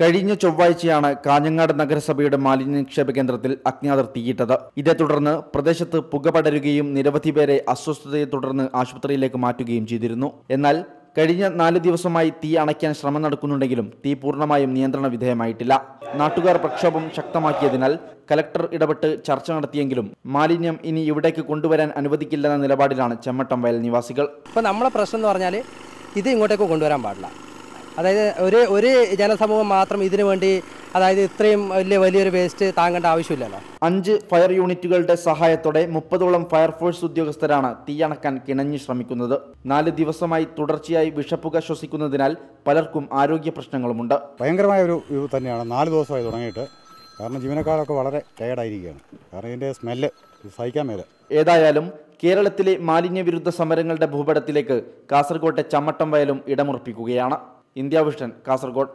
കഴിഞ്ഞ ചൊവ്വാഴ്ചയാണ് കാഞ്ഞങ്ങാട് നഗരസഭയുടെ മാലിന്യ നിക്ഷേപ കേന്ദ്രത്തിൽ അജ്ഞാതർ തീയിട്ടത്. ഇതേ തുടർന്ന് പ്രദേശത്ത് പുക പടരുകയും നിരവധി പേരെ അസ്വസ്ഥതയെ തുടർന്ന് ആശുപത്രിയിലേക്ക് മാറ്റുകയും ചെയ്തിരുന്നു. എന്നാൽ കഴിഞ്ഞ നാല് ദിവസമായി തീ അണയ്ക്കാൻ ശ്രമം നടക്കുന്നുണ്ടെങ്കിലും തീ പൂർണമായും നിയന്ത്രണ വിധേയമായിട്ടില്ല. നാട്ടുകാർ പ്രക്ഷോഭം ശക്തമാക്കിയതിനാൽ കലക്ടർ ഇടപെട്ട് ചർച്ച നടത്തിയെങ്കിലും മാലിന്യം ഇനി ഇവിടേക്ക് കൊണ്ടുവരാൻ അനുവദിക്കില്ലെന്ന നിലപാടിലാണ് ചെമ്മട്ടം വയൽ നിവാസികൾ. ഇപ്പോൾ നമ്മളെ പ്രശ്നം എന്ന് പറഞ്ഞാൽ ഇത് ഇങ്ങോട്ടേക്ക് കൊണ്ടുവരാൻ പാടില്ല. അതായത് ഒരു ഒരു ജനസമൂഹം മാത്രം ഇതിനു വേണ്ടി അതായത് ഇത്രയും വലിയ വലിയൊരു വേസ്റ്റ് താങ്ങേണ്ട ആവശ്യമില്ലല്ലോ. അഞ്ച് ഫയർ യൂണിറ്റുകളുടെ സഹായത്തോടെ മുപ്പതോളം ഫയർഫോഴ്സ് ഉദ്യോഗസ്ഥരാണ് തീയണക്കാൻ കിണഞ്ഞു ശ്രമിക്കുന്നത്. നാല് ദിവസമായി തുടർച്ചയായി വിഷപ്പുക ശ്വസിക്കുന്നതിനാൽ പലർക്കും ആരോഗ്യ പ്രശ്നങ്ങളുമുണ്ട്. ഭയങ്കരമായ ഒരു ഇത് തന്നെയാണ്. നാല് ദിവസമായി തുടങ്ങിയിട്ട്. കാരണം ജീവനക്കാരൊക്കെ വളരെ ടയർഡായിരിക്കുകയാണ് കാരണം ഇതിന്റെ സ്മെല്ല് സഹിക്കാൻ മേല. ഏതായാലും കേരളത്തിലെ മാലിന്യവിരുദ്ധ സമരങ്ങളുടെ ഭൂപടത്തിലേക്ക് കാസർകോട്ടെ ചമ്മട്ടം വയലും ഇടമുറപ്പിക്കുകയാണ്. India vision Kasaragod.